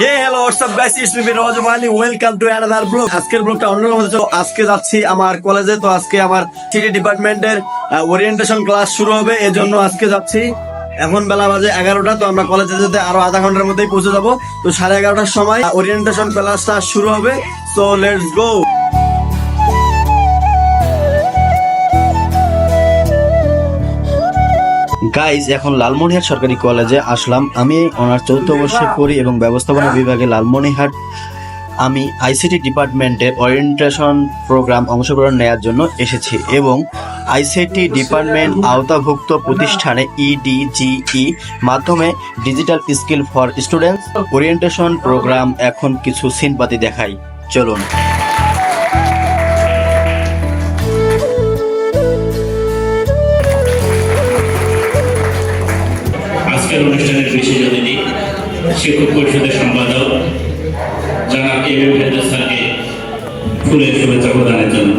হে hello রজ মানি welcome আজকের আজকে যাচ্ছি আমার কলেজে তো আজকে আমার সিটি ওরিয়েন্টেশন ক্লাস শুরু হবে। আজকে যাচ্ছি। এখন বেলা বাজে এগারোটা। তো আমরা কলেজে যেতে আরও আধা ঘণ্টার মধ্যেই পৌঁছে যাব। তো সাড়ে এগারোটার সময় ওরিয়েন্টেশন ক্লাসটা শুরু হবে। তো লেটস গো গাইজ এখন লালমনিহাট সরকারি কলেজে আসলাম। আমি ওনার চতুর্থ বর্ষে পড়ি এবং ব্যবস্থাপনা বিভাগে লালমনিহাট আমি আইসিটি ডিপার্টমেন্টের ওরিয়েন্টেশন প্রোগ্রাম অংশগ্রহণ নেওয়ার জন্য এসেছি এবং আইসিটি ডিপার্টমেন্ট আওতাভুক্ত প্রতিষ্ঠানে E ইডিজিই মাধ্যমে digital skill for students orientation programme এখন কিছু সিনপাতি দেখাই। চলুন। আজকের অনুষ্ঠানের বিশেষ অতিথি, শিক্ষক পরিষদের সম্পাদক, জনাব এম এম হেদার স্যারকে ফুলের শুভেচ্ছা প্রদানের জন্য।